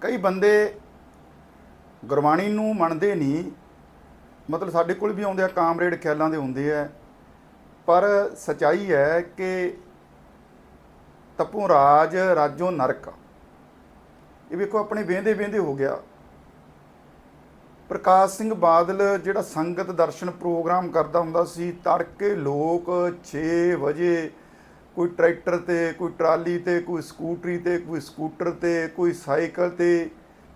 ਕਈ ਬੰਦੇ ਗੁਰਬਾਣੀ ਨੂੰ ਮੰਨਦੇ ਨਹੀਂ। ਮਤਲਬ ਸਾਡੇ ਕੋਲ ਵੀ ਆਉਂਦੇ ਆ, ਕਾਮਰੇਡ ਖਿਆਲਾਂ ਦੇ ਹੁੰਦੇ ਆ। ਪਰ ਸਚਾਈ ਹੈ ਕਿ ਤਪੋ ਰਾਜ, ਰਾਜੋ ਨਰਕ। ਇਹ ਵੇਖੋ, ਆਪਣੇ ਵੇਂਦੇ ਵੇਂਦੇ ਹੋ ਗਿਆ। ਪ੍ਰਕਾਸ਼ ਸਿੰਘ ਬਾਦਲ ਜਿਹੜਾ ਸੰਗਤ ਦਰਸ਼ਨ ਪ੍ਰੋਗਰਾਮ ਕਰਦਾ ਹੁੰਦਾ ਸੀ, ਤੜਕੇ ਲੋਕ 6 ਵਜੇ ਕੋਈ ਟਰੈਕਟਰ ਤੇ, ਕੋਈ ਟਰਾਲੀ ਤੇ, ਕੋਈ ਸਕੂਟਰੀ ਤੇ, ਕੋਈ ਸਕੂਟਰ ਤੇ, ਕੋਈ ਸਾਈਕਲ ਤੇ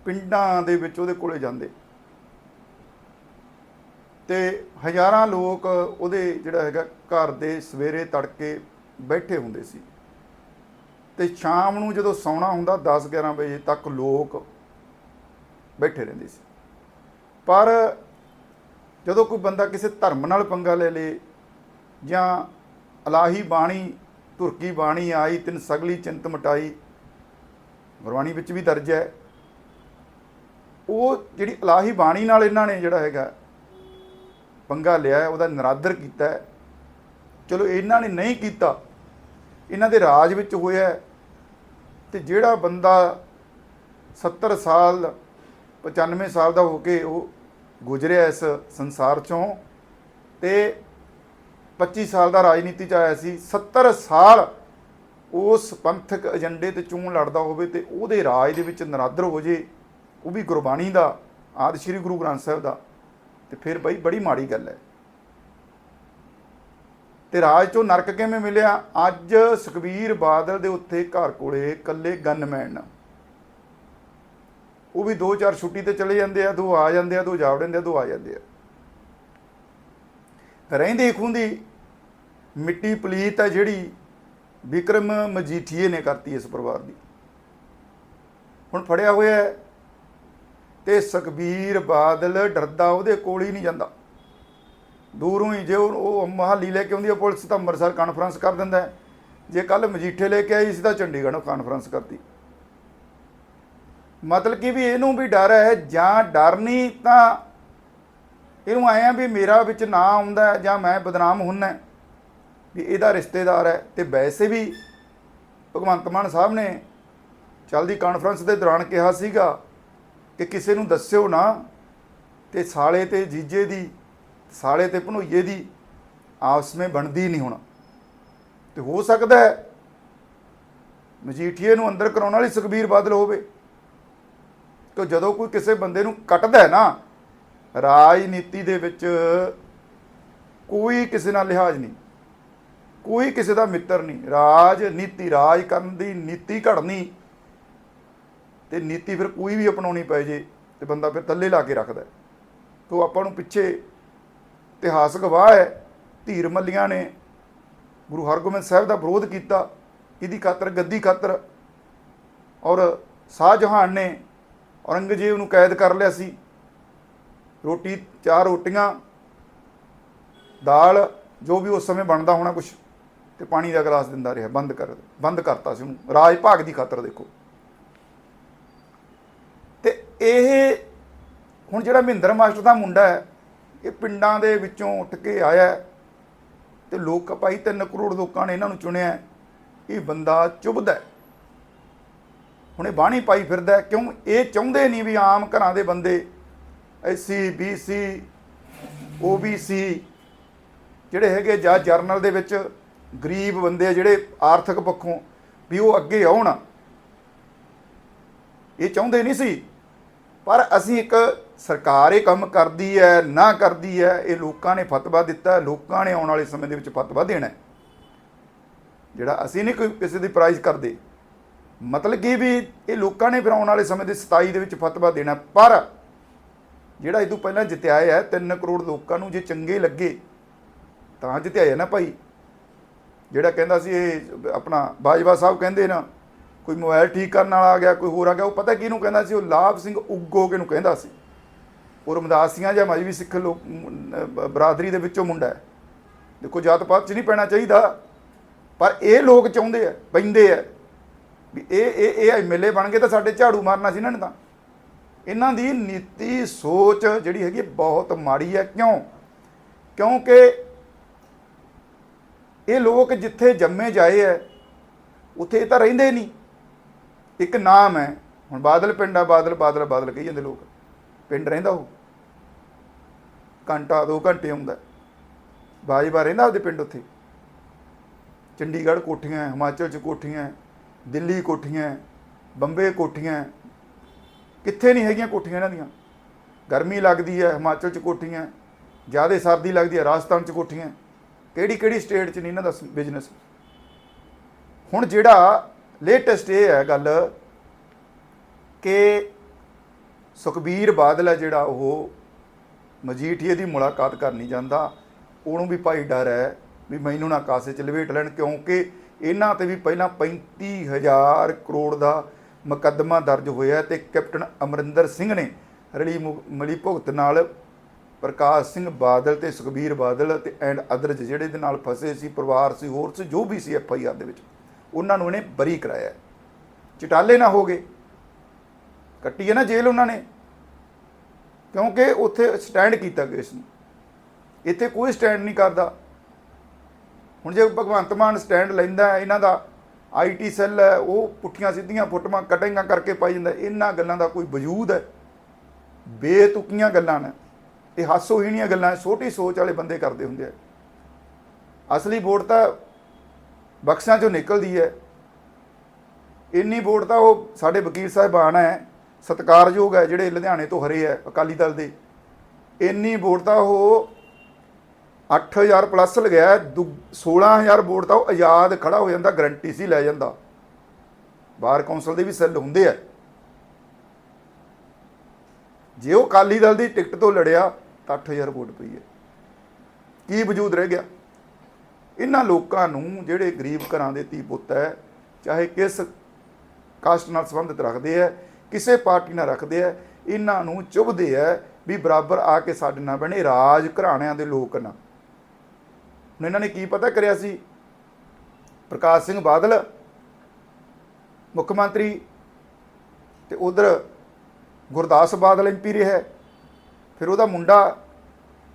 ਪਿੰਡਾਂ ਦੇ ਵਿੱਚ ਉਹਦੇ ਕੋਲੇ ਜਾਂਦੇ। ਤੇ ਹਜ਼ਾਰਾਂ ਲੋਕ ਉਹਦੇ ਜਿਹੜਾ ਹੈਗਾ ਘਰ ਦੇ ਸਵੇਰੇ ਤੜਕੇ ਬੈਠੇ ਹੁੰਦੇ ਸੀ। ਤੇ ਸ਼ਾਮ ਨੂੰ ਜਦੋਂ ਸੌਣਾ ਹੁੰਦਾ 10 11 ਵਜੇ ਤੱਕ ਲੋਕ ਬੈਠੇ ਰਹਿੰਦੇ ਸੀ। ਪਰ ਜਦੋਂ ਕੋਈ ਬੰਦਾ ਕਿਸੇ ਧਰਮ ਨਾਲ ਪੰਗਾ ਲੈ ਲੇ ਜਾਂ ਅਲਾਹੀ ਬਾਣੀ ਤੁਰਕੀ ਬਾਣੀ ਆਈ, ਤਿੰਨ ਸਗਲੀ ਚਿੰਤ ਮਟਾਈ। ਗੁਰਬਾਣੀ ਵਿੱਚ ਵੀ ਦਰਜ ਹੈ। ਉਹ ਜਿਹੜੀ ਇਲਾਹੀ ਬਾਣੀ ਨਾਲ ਇਹਨਾਂ ਨੇ ਜਿਹੜਾ ਹੈਗਾ ਪੰਗਾ ਲਿਆ ਉਹਦਾ ਨਰਾਦਰ ਕੀਤਾ ਚਲੋ, ਇਹਨਾਂ ਨੇ ਨਹੀਂ ਕੀਤਾ। ਇਹਨਾਂ ਦੇ ਰਾਜ ਵਿੱਚ ਹੋਇਆ ਹੈ। ਤੇ ਜਿਹੜਾ ਬੰਦਾ 70 ਸਾਲ 95 ਸਾਲ ਦਾ ਹੋ ਕੇ ਉਹ ਗੁਜ਼ਰਿਆ ਇਸ ਸੰਸਾਰ ਚੋਂ ਤੇ 25 ਸਾਲ ਦਾ ਰਾਜਨੀਤੀ ਚ ਆਇਆ ਸੀ 70 ਸਾਲ ਉਸ ਪੰਥਕ ਏਜੰਡੇ ਤੇ ਚੋਣ ਲੜਦਾ ਹੋਵੇ ਤੇ ਉਹਦੇ ਰਾਜ ਦੇ ਵਿੱਚ ਨਰਾਦਰ ਹੋ ਜੇ, ਉਹ ਵੀ ਗੁਰਬਾਣੀ ਦਾ ਆਦਿ ਸ੍ਰੀ ਗੁਰੂ ਗ੍ਰੰਥ ਸਾਹਿਬ ਦਾ, ਤੇ ਫਿਰ ਬਈ ਬੜੀ ਮਾੜੀ ਗੱਲ ਹੈ। ਤੇ ਰਾਜ ਚੋਂ ਨਰਕ ਕਿਵੇਂ ਮਿਲਿਆ? ਅੱਜ ਸੁਖਬੀਰ ਬਾਦਲ ਦੇ ਉੱਥੇ ਘਰ ਕੋਲੇ ਇਕੱਲੇ ਗਨਮੈਨ। ਉਹ ਵੀ ਦੋ ਚਾਰ ਛੁੱਟੀ ਤੇ ਚਲੇ ਜਾਂਦੇ ਆ, ਦੋ ਆ ਜਾਂਦੇ ਆ, ਦੋ ਜਾ ਵੜਦੇ ਆ, ਦੋ ਆ ਜਾਂਦੇ ਆ। ਰਹਿੰਦੇ ਖੁੰਦੀ ਮਿੱਟੀ ਪਲੀਤ ਹੈ ਜਿਹੜੀ ਵਿਕਰਮ ਮਜੀਠੀਏ ਨੇ ਕਰਤੀ ਇਸ ਪਰਿਵਾਰ ਦੀ। ਹੁਣ ਫੜਿਆ ਹੋਇਆ ਹੈ ਤੇ ਸੁਖਬੀਰ ਬਾਦਲ ਡਰਦਾ, ਉਹਦੇ ਕੋਲ ਹੀ ਨਹੀਂ ਜਾਂਦਾ। ਦੂਰੋਂ ਹੀ ਜੇ ਉਹ- ਉਹ ਮਹਾਲੀ ਲੈ ਕੇ ਆਉਂਦੀ ਹੈ ਪੁਲਿਸ, ਤਾਂ ਅੰਮ੍ਰਿਤਸਰ ਕਾਨਫਰੰਸ ਕਰ ਦਿੰਦਾ ਜੇ ਕੱਲ ਮਜੀਠੇ ਲੈ ਕੇ ਆਈ ਸੀ, ਤਾਂ ਚੰਡੀਗੜ੍ਹ ਕਾਨਫਰੰਸ ਕਰਤੀ। ਮਤਲਬ ਕਿ ਵੀ ਇਹਨੂੰ ਵੀ ਡਰ ਹੈ ਜਾਂ ਡਰ ਨਹੀਂ, ਤਾਂ ਇਹਨੂੰ ਆਇਆ ਵੀ ਮੇਰਾ ਵਿੱਚ ਨਾਂ ਆਉਂਦਾ ਜਾਂ ਮੈਂ ਬਦਨਾਮ ਹੁੰਨਾ ਵੀ ਇਹਦਾ ਰਿਸ਼ਤੇਦਾਰ ਹੈ ਤੇ ਵੈਸੇ ਵੀ ਭਗਵੰਤ ਮਾਨ ਸਾਹਿਬ ਨੇ ਚੱਲਦੀ ਕਾਨਫਰੰਸ ਦੇ ਦੌਰਾਨ ਕਿਹਾ ਸੀਗਾ ਕਿ ਕਿਸੇ ਨੂੰ ਦੱਸਿਓ ਨਾ ਤੇ ਸਾਲੇ ਤੇ ਜੀਜੇ ਦੀ, ਸਾਲੇ ਤੇ ਭਨੋਈਏ ਦੀ ਆਪਸ ਵਿੱਚ ਬਣਦੀ ਨਹੀਂ ਹੋਣਾ। ਤੇ ਹੋ ਸਕਦਾ ਹੈ ਮਜੀਠੀਏ ਨੂੰ ਅੰਦਰ ਕਰਾਉਣ ਵਾਲੀ ਸੁਖਬੀਰ ਬਾਦਲ ਹੋਵੇ। ਕਿ ਜਦੋਂ ਕੋਈ ਕਿਸੇ ਬੰਦੇ ਨੂੰ ਕੱਟਦਾ ਹੈ ਨਾ, ਰਾਜਨੀਤੀ ਦੇ ਵਿੱਚ ਕੋਈ ਕਿਸੇ ਨਾਲ ਲਿਹਾਜ਼ ਨਹੀਂ। ਕੋਈ ਕਿਸੇ ਦਾ ਮਿੱਤਰ ਨਹੀਂ। ਰਾਜ, ਨੀਤੀ, ਰਾਜ ਕਰਨ ਦੀ ਨੀਤੀ ਘੜਨੀ ਤੇ ਨੀਤੀ ਫਿਰ ਕੋਈ ਵੀ ਅਪਣਾਉਣੀ ਪੈ ਜੇ ਤੇ ਬੰਦਾ ਫਿਰ ਥੱਲੇ ਲਾ ਕੇ ਰੱਖਦਾ ਹੈ। ਤੋ ਆਪਾਂ ਨੂੰ ਪਿੱਛੇ ਇਤਿਹਾਸ ਗਵਾਹ ਹੈ। ਧੀਰ ਮੱਲੀਆਂ ਨੇ ਗੁਰੂ ਹਰਗੋਬਿੰਦ ਸਾਹਿਬ ਦਾ ਵਿਰੋਧ ਕੀਤਾ। ਇਹਦੀ ਖਾਤਰ, ਗੱਦੀ ਖਾਤਰ ਔਰ ਸ਼ਾਹ ਜਹਾਨ ਨੇ ਔਰੰਗਜ਼ੇਬ ਨੂੰ ਕੈਦ ਕਰ ਲਿਆ ਸੀ। ਰੋਟੀ, ਚਾਰ ਰੋਟੀਆਂ, ਦਾਲ, ਜੋ ਵੀ ਉਸ ਸਮੇਂ ਬਣਦਾ ਹੋਣਾ ਕੁਝ ਤੇ ਪਾਣੀ ਦਾ ਗਲਾਸ ਦਿੰਦਾ ਰਿਹਾ, ਬੰਦ ਕਰ, ਬੰਦ ਕਰਤਾ ਸੀ ਉਹਨੂੰ। ਰਾਜ ਭਾਗ ਦੀ ਖਾਤਰ ਦੇਖੋ। ਤੇ ਇਹ ਹੁਣ ਜਿਹੜਾ ਮਹਿੰਦਰ ਮਾਸਟਰ ਦਾ ਮੁੰਡਾ ਹੈ, ਇਹ ਪਿੰਡਾਂ ਦੇ ਵਿੱਚੋਂ ਉੱਠ ਕੇ ਆਇਆ ਹੈ ਤੇ ਲੋਕ ਭਾਈ 3 ਕਰੋੜ ਲੋਕਾਂ ਨੇ ਇਹਨਾਂ ਨੂੰ ਚੁਣਿਆ ਹੈ। ਇਹ ਬੰਦਾ ਚੁਭਦਾ ਹੁਣ ਇਹ ਬਾਣੀ ਪਾਈ ਫਿਰਦਾ ਕਿਉਂ? ਇਹ ਚਾਹੁੰਦੇ ਨਹੀਂ ਵੀ ਆਮ ਘਰਾਂ ਦੇ ਬੰਦੇ ਐਸਸੀ ਬੀਸੀ ਓਬੀਸੀ ਜਿਹੜੇ ਹੈਗੇ ਜਾਂ ਜਰਨਲ ਦੇ ਵਿੱਚ ਗਰੀਬ ਬੰਦੇ ਜਿਹੜੇ ਆਰਥਿਕ ਪੱਖੋਂ ਵੀ ਉਹ ਅੱਗੇ ਆਉਣ। ਇਹ ਚਾਹੁੰਦੇ ਨਹੀਂ ਸੀ। ਪਰ ਅਸੀਂ ਇੱਕ ਸਰਕਾਰ ਇਹ ਕੰਮ ਕਰਦੀ ਹੈ, ਨਾ ਕਰਦੀ ਹੈ, ਇਹ ਲੋਕਾਂ ਨੇ ਫਤਵਾ ਦਿੱਤਾ ਲੋਕਾਂ ਨੇ ਆਉਣ ਵਾਲੇ ਸਮੇਂ ਦੇ ਵਿੱਚ ਫਤਵਾ ਦੇਣਾ ਜਿਹੜਾ ਅਸੀਂ ਨਹੀਂ ਕੋਈ ਕਿਸੇ ਦੀ ਪ੍ਰਾਈਜ਼ ਕਰਦੇ, ਮਤਲਬ ਕੀ ਵੀ ਇਹ ਲੋਕਾਂ ਨੇ ਫਿਰ ਆਉਣ ਵਾਲੇ ਸਮੇਂ ਦੇ 27 ਦੇ ਵਿੱਚ ਫਤਵਾ ਦੇਣਾ ਪਰ ਜਿਹੜਾ ਇਹ ਤੋਂ ਪਹਿਲਾਂ ਜਿੱਤਿਆ ਹੈ 3 ਕਰੋੜ ਲੋਕਾਂ ਨੂੰ ਜੇ ਚੰਗੇ ਲੱਗੇ, ਤਾਂ ਜਿੱਤਿਆ ਨਾ ਭਾਈ। ਜਿਹੜਾ ਕਹਿੰਦਾ ਸੀ ਇਹ ਆਪਣਾ ਬਾਜਵਾ ਸਾਹਿਬ ਕਹਿੰਦੇ ਨਾ, ਕੋਈ ਮੋਬਾਈਲ ਠੀਕ ਕਰਨ ਵਾਲਾ ਆ ਗਿਆ, ਕੋਈ ਹੋਰ ਆ ਗਿਆ, ਉਹ ਪਤਾ ਕਿਹਨੂੰ ਕਹਿੰਦਾ ਸੀ? ਉਹ ਲਾਭ ਸਿੰਘ ਉੱਗੋ ਕੇ ਨੂੰ ਕਹਿੰਦਾ ਸੀ। ਉਹ ਰਮਦਾਸੀਆਂ ਜਾਂ ਮਜਬੀ ਸਿੱਖ ਲੋਕ ਮ- ਬਰਾਦਰੀ ਦੇ ਵਿੱਚੋਂ ਮੁੰਡਾ ਹੈ। ਦੇਖੋ, ਜਾਤ ਪਾਤ 'ਚ ਨਹੀਂ ਪੈਣਾ ਚਾਹੀਦਾ, ਪਰ ਇਹ ਲੋਕ ਚਾਹੁੰਦੇ ਆ, ਪੈਂਦੇ ਆ ਵੀ ਇਹ ਇਹ ਇਹ ਐਮਐਲਏ ਬਣ ਗਏ ਤਾਂ ਸਾਡੇ ਝਾੜੂ ਮਾਰਨਾ ਸੀ ਇਹਨਾਂ ਨੇ ਤਾਂ। ਇਹਨਾਂ ਦੀ ਨੀਤੀ ਸੋਚ ਜਿਹੜੀ ਹੈਗੀ ਬਹੁਤ ਮਾੜੀ ਹੈ। ਕਿਉਂ? ਕਿਉਂਕਿ ਇਹ ਲੋਕ ਜਿੱਥੇ ਜੰਮੇ ਜਾਏ ਐ, ਉੱਥੇ ਇਹ ਤਾਂ ਰਹਿੰਦੇ ਨਹੀਂ। ਇੱਕ ਨਾਮ ਹੈ ਹੁਣ ਬਾਦਲ ਪਿੰਡ ਆ, ਬਾਦਲ ਬਾਦਲ ਬਾਦਲ ਕਹੀ ਜਾਂਦੇ ਲੋਕ। ਪਿੰਡ ਰਹਿੰਦਾ ਉਹ। ਘੰਟਾ, ਦੋ ਘੰਟੇ ਆਉਂਦਾ। ਬਾਜਵਾ ਰਹਿੰਦਾ ਉਹਦੇ ਪਿੰਡ ਉੱਥੇ। ਚੰਡੀਗੜ੍ਹ ਕੋਠੀਆਂ, ਹਿਮਾਚਲ ਚ ਕੋਠੀਆਂ, ਦਿੱਲੀ ਕੋਠੀਆਂ, ਬੰਬੇ ਕੋਠੀਆਂ। ਕਿੱਥੇ ਨਹੀਂ ਹੈਗੀਆਂ ਕੋਠੀਆਂ ਇਹਨਾਂ ਦੀਆਂ। ਗਰਮੀ ਲੱਗਦੀ ਹੈ ਹਿਮਾਚਲ ਚ ਕੋਠੀਆਂ। ਜ਼ਿਆਦਾ ਸਰਦੀ ਲੱਗਦੀ ਹੈ ਰਾਜਸਥਾਨ ਚ ਕੋਠੀਆਂ। ਕਿਹੜੀ ਕਿਹੜੀ ਸਟੇਟ ਚ ਨਹੀਂ ਇਹਨਾਂ ਦਾ ਬਿਜ਼ਨਸ ਹੁਣ ਜਿਹੜਾ ਲੇਟੈਸਟ ਇਹ ਹੈ ਗੱਲ ਕਿ ਸੁਖਬੀਰ ਬਾਦਲ ਹੈ ਜਿਹੜਾ ਉਹ ਮਜੀਠੀਏ ਦੀ ਮੁਲਾਕਾਤ ਕਰਨੀ ਜਾਂਦਾ। ਉਹਨੂੰ ਵੀ ਭਾਈ ਡਰ ਹੈ ਵੀ ਮੈਨੂੰ ਨਾ ਕਾਸੇ ਚ ਲਵੇਟ ਲੈਣ ਕਿਉਂਕਿ ਇਹਨਾਂ ਤੇ ਵੀ ਪਹਿਲਾਂ 35000 ਕਰੋੜ ਦਾ ਮੁਕੱਦਮਾ ਦਰਜ ਹੋਇਆ ਤੇ ਕੈਪਟਨ ਅਮਰਿੰਦਰ ਸਿੰਘ ਨੇ ਰਲੀ ਮੁ- ਭੁਗਤ ਨਾਲ ਪ੍ਰਕਾਸ਼ ਸਿੰਘ ਬਾਦਲ ਤੇ ਸੁਖਬੀਰ ਬਾਦਲ ਤੇ ਐਂਡ ਅਦਰਜ ਜਿਹੜੇ ਦੇ ਨਾਲ ਫਸੇ ਸੀ, ਪਰਿਵਾਰ ਸੀ, ਹੋਰ ਸੀ, ਜੋ ਵੀ ਸੀ ਐਫ ਆਈ ਆਰ ਦੇ ਵਿੱਚ, ਉਹਨਾਂ ਨੂੰ ਇਹਨੇ ਬਰੀ ਕਰਾਇਆ ਚਟਾਲੇ ਨਾ ਹੋ ਗਏ। ਕੱਟੀ ਹੈ ਨਾ ਜੇਲ੍ਹ ਉਹਨਾਂ ਨੇ। ਕਿਉਂਕਿ ਉੱਥੇ ਸਟੈਂਡ ਕੀਤਾ ਕੇਸ ਨੂੰ ਇੱਥੇ ਕੋਈ ਸਟੈਂਡ ਨਹੀਂ ਕਰਦਾ। ਹੁਣ ਜੇ ਭਗਵੰਤ ਮਾਨ ਸਟੈਂਡ ਲੈਂਦਾ ਇਹਨਾਂ ਦਾ ਆਈਟੀ ਸੈੱਲ ਹੈ, ਉਹ ਪੁੱਠੀਆਂ ਸਿੱਧੀਆਂ ਫੋਟੋਆਂ ਕਟਿੰਗਾਂ ਕਰਕੇ ਪਾਈ ਜਾਂਦਾ ਇਹਨਾਂ ਗੱਲਾਂ ਦਾ ਕੋਈ ਵਜੂਦ ਹੈ। ਬੇਤੁਕੀਆਂ ਗੱਲਾਂ ਨੇ। ਇਹ ਹਾਸੋਹੀਣੀਆਂ ਗੱਲਾਂ ਛੋਟੀ ਸੋਚ ਵਾਲੇ ਬੰਦੇ ਕਰਦੇ ਹੁੰਦੇ ਆ। ਅਸਲੀ ਵੋਟ ਤਾਂ ਬਕਸਾਂ ਚੋਂ ਨਿਕਲਦੀ ਹੈ। ਇੰਨੀ ਵੋਟ ਤਾਂ ਉਹ ਸਾਡੇ ਵਕੀਲ ਸਾਹਿਬਾਨ ਹੈ ਸਤਿਕਾਰਯੋਗ ਹੈ ਜਿਹੜੇ ਲੁਧਿਆਣੇ ਤੋਂ ਹਰੇ ਹੈ ਅਕਾਲੀ ਦਲ ਦੇ। ਇੰਨੀ ਵੋਟ ਤਾਂ ਉਹ 8000 ਪਲੱਸ ਲਗਾਇਆ ਹੈ, ਦੁ- 16000 ਵੋਟ ਤਾਂ ਉਹ ਆਜ਼ਾਦ ਖੜਾ ਹੋ ਜਾਂਦਾ ਗਰੰਟੀ ਸੀ ਲੈ ਜਾਂਦਾ। ਬਾਰ ਕੌਂਸਲ ਦੇ ਵੀ ਸੈੱਲ ਹੁੰਦੇ ਆ। ਜੇ ਉਹ ਅਕਾਲੀ ਦਲ ਦੀ ਟਿਕਟ ਤੋਂ ਲੜਿਆ ਤਾਂ 8000 ਵੋਟ ਪਈ ਹੈ। ਕੀ ਵਜੂਦ ਰਹਿ ਗਿਆ? ਇਹਨਾਂ ਲੋਕਾਂ ਨੂੰ ਜਿਹੜੇ ਗਰੀਬ ਘਰਾਂ ਦੇ ਧੀ ਪੁੱਤ ਹੈ, ਚਾਹੇ ਕਿਸ ਕਾਸਟ ਨਾਲ ਸੰਬੰਧਿਤ ਰੱਖਦੇ ਹੈ, ਕਿਸੇ ਪਾਰਟੀ ਨਾਲ ਰੱਖਦੇ ਹੈ, ਇਹਨਾਂ ਨੂੰ ਚੁਭਦੇ ਹੈ ਵੀ ਬਰਾਬਰ ਆ ਕੇ ਸਾਡੇ ਨਾਲ ਬਣੇ, ਰਾਜ ਘਰਾਣਿਆਂ ਦੇ ਲੋਕ ਨਾ। ਹੁਣ ਇਹਨਾਂ ਨੇ ਕੀ ਪਤਾ ਕਰਿਆ ਸੀ? ਪ੍ਰਕਾਸ਼ ਸਿੰਘ ਬਾਦਲ, ਮੁੱਖ ਮੰਤਰੀ ਤੇ ਉਧਰ ਗੁਰਦਾਸ ਬਾਦਲ ਐਮਪੀ ਰਿਹਾ ਫਿਰ ਉਹਦਾ ਮੁੰਡਾ,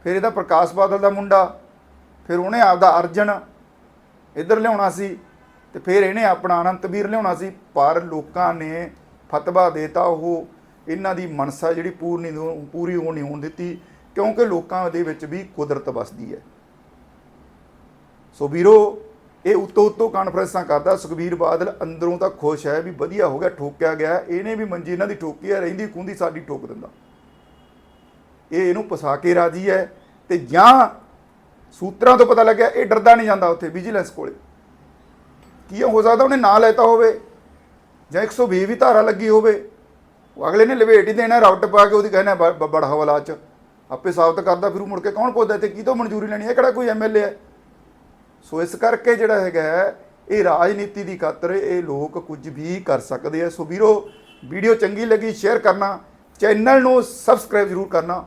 ਫਿਰ ਇਹਦਾ ਪ੍ਰਕਾਸ਼ ਬਾਦਲ ਦਾ ਮੁੰਡਾ, ਫਿਰ ਉਹਨੇ ਆਪਦਾ ਅਰਜਨ ਇੱਧਰ ਲਿਆਉਣਾ ਸੀ ਤੇ ਫਿਰ ਇਹਨੇ ਆਪਣਾ ਅਨੰਤਵੀਰ ਲਿਆਉਣਾ ਸੀ। ਪਰ ਲੋਕਾਂ ਨੇ ਫਤਵਾ ਦੇਤਾ ਉਹ, ਇਹਨਾਂ ਦੀ ਮਨਸਾ ਜਿਹੜੀ ਪੂਰਨੀ ਪੂਰੀ ਹੋਣ ਨਹੀਂ ਹੋਣ ਦਿੱਤੀ, ਕਿਉਂਕਿ ਲੋਕਾਂ ਦੇ ਵਿੱਚ ਵੀ ਕੁਦਰਤ ਵਸਦੀ ਹੈ। ਸੋ ਵੀਰੋ, ਇਹ ਉਤੋਂ ਉਤੋਂ ਕਾਨਫਰੰਸਾਂ ਕਰਦਾ, ਸੁਖਬੀਰ ਬਾਦਲ ਅੰਦਰੋਂ ਤਾਂ ਖੁਸ਼ ਹੈ ਵੀ ਵਧੀਆ ਹੋ ਗਿਆ, ਠੋਕਿਆ ਗਿਆ, ਇਹਨੇ ਵੀ ਮੰਜੀ ਇਹਨਾਂ ਦੀ ਠੋਕੀ ਹੈ, ਰਹਿੰਦੀ ਖੁੰਦੀ ਸਾਡੀ ਠੋਕ ਦਿੰਦਾ। ਇਹ ਇਹਨੂੰ ਫਸਾ ਕੇ ਰਾਜੀ ਹੈ ਤੇ ਜਾਂ ਸੂਤਰਾਂ ਤੋਂ ਪਤਾ ਲੱਗਿਆ ਇਹ ਡਰਦਾ ਨਹੀਂ ਜਾਂਦਾ ਉੱਥੇ ਵਿਜੀਲੈਂਸ ਕੋਲੇ। ਕੀ ਹੋ ਸਕਦਾ ਉਹਨੇ ਨਾਂ ਲੈਤਾ ਹੋਵੇ ਜਾਂ 120 ਵੀ ਧਾਰਾ ਲੱਗੀ ਹੋਵੇ। ਉਹ ਅਗਲੇ ਨੇ ਲਵੇਟ ਹੀ ਦੇਣਾ ਰਾਊਟ ਪਾ ਕੇ ਉਹਦੀ ਕਹਿਣਾ ਬ- ਬੜਾ ਹਵਾਲਾ ਚ। ਆਪੇ ਸਾਬਤ ਕਰਦਾ ਫਿਰ ਉਹ ਮੁੜ ਕੇ ਕੌਣ ਪੁੱਛਦਾ ਤੇ ਕੀ ਤੋਂ ਮਨਜ਼ੂਰੀ ਲੈਣੀ ਹੈ? ਕਿਹੜਾ ਕੋਈ ਐਮਐਲਏ ਹੈ? ਸੋ ਇਸ ਕਰਕੇ ਜਿਹੜਾ ਹੈਗਾ ਹੈ, ਇਹ ਰਾਜਨੀਤੀ ਦੀ ਖਾਤਰ ਇਹ ਲੋਕ ਕੁਝ ਵੀ ਕਰ ਸਕਦੇ ਆ। ਸੋ ਵੀਰੋ ਵੀਡੀਓ ਚੰਗੀ ਲੱਗੀ ਸ਼ੇਅਰ ਕਰਨਾ ਚੈਨਲ ਨੂੰ ਸਬਸਕ੍ਰਾਈਬ ਜ਼ਰੂਰ ਕਰਨਾ।